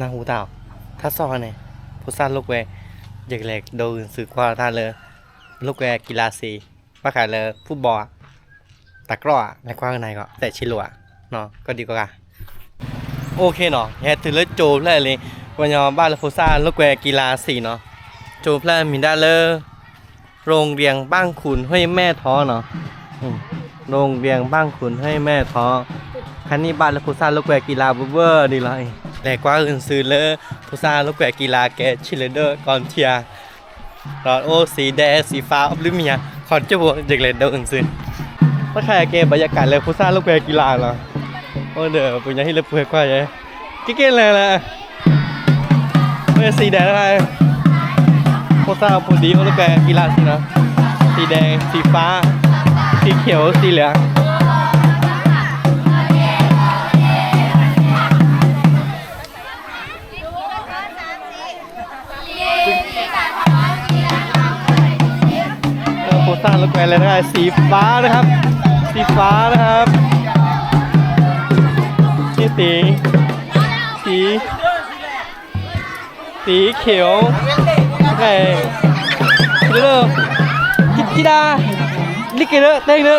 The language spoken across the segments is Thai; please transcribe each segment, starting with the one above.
นาหูเต่าถ้าซอเนี่ยผู้สร้างลูกแวอยากแหลกดูสื่อความท่าเลยลูกแวกีฬาสีป้าขายเลยฟุตบอลตะกร้อในกว้างในก็แต่ชิลัวเนาะก็ดีกว่าโอเคเนาะแฮถือเลยโจเลยเลยวันยอบ้านเละผู้สร้างลูกแวกีฬาสีเนาะโจเพลนมีได้เลยโรงเรียนบ้างขุนห้แม่ท้อเนาะโรงเรียนบ้างขุนห้แม่ท้อคันนี้บ้านแล้วผู้สร้างลูกแกวกีฬาเวอร์ดีเลย แต่กว่าอื่นซื้อเลยผู้สร้างลูกแกวกีฬาแกชิลเดอร์กอนเทียรอดโอสีแดงสีฟ้าออฟลิเมียคอนจะบวกจากเลนเดอร์อื่นซื้อถ้าใครเกมบรรยากาศเลยผู้สร้างลูกแกวกีฬาเหรอโอ้เด้อปุญญาที่เลือกเพื่อกว่าเลยกิ๊กเกนเลยละเมื่อสีแดงอะไรผู้สร้างผู้ดีลูกแกวกีฬาสินะสีแดงสีฟ้า สีเขียวสีเหลือง สร้างรถแวนเลยนะครับสีฟ้านะครับ สีฟ้านะครับสีสีสีสีเขียวโอเคเลือกจิจิดาลิกเกอร์เนอ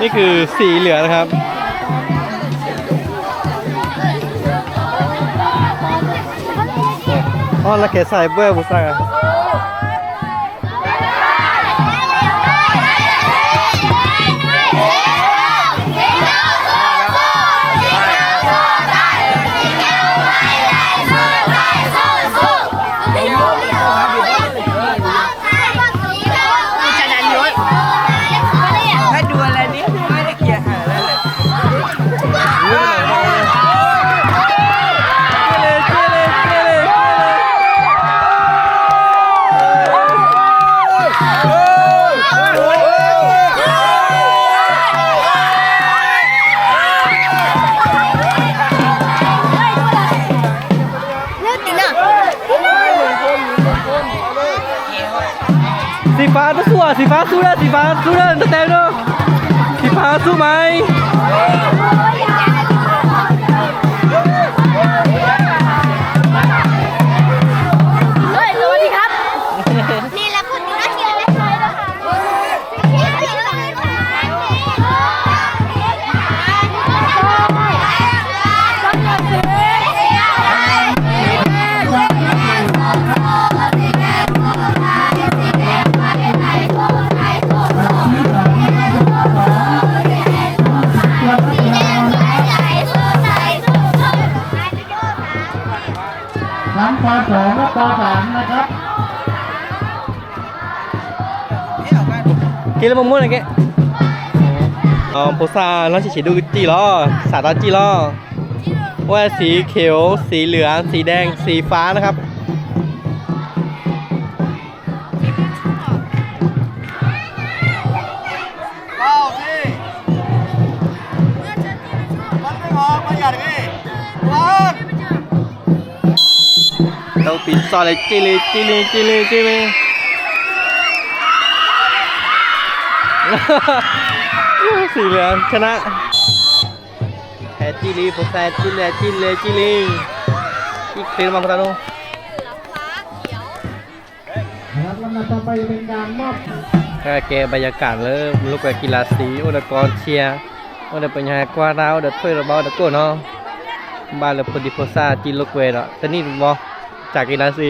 นี่คือสีเหลืองนะครับ อ๋อแล้วแกใส่เบื่อบุษรา สีฟ้าต้องสู้อะสีฟ้าสู้ได้สีฟ้าสู้แล้วจะแตงเนาะสีฟ้าสู้ไหม ๆทั้งป .2 และป .3 นะครับกินแล้วมะม่วงอะไรแกอ๋อโพซาน้องฉีดดูจีล้อสาดจีล้อว่าสีเขียว สีเหลือง สีแดง สีฟ้านะครับต้อ งปิดซอยเลยจิลีจิลีจิลีจิลีสีเหลืองชนะแพ้จิลีผมแพ้จิลีจิลีจิลีอีกคลิปมาพตานุครับลำดับต่อไปเป็นการมอบก็แกบรรยากาศเลยลูกแบบกีฬาสีอุปกรณ์เชียร์อุปปัญญากว่าเราเด็ดถ้วยระเบ้าเด็ดกู้เนาะบ้านเราพอดีโพซาจีลูกเวดอะต่นี่บอ จากอินาซี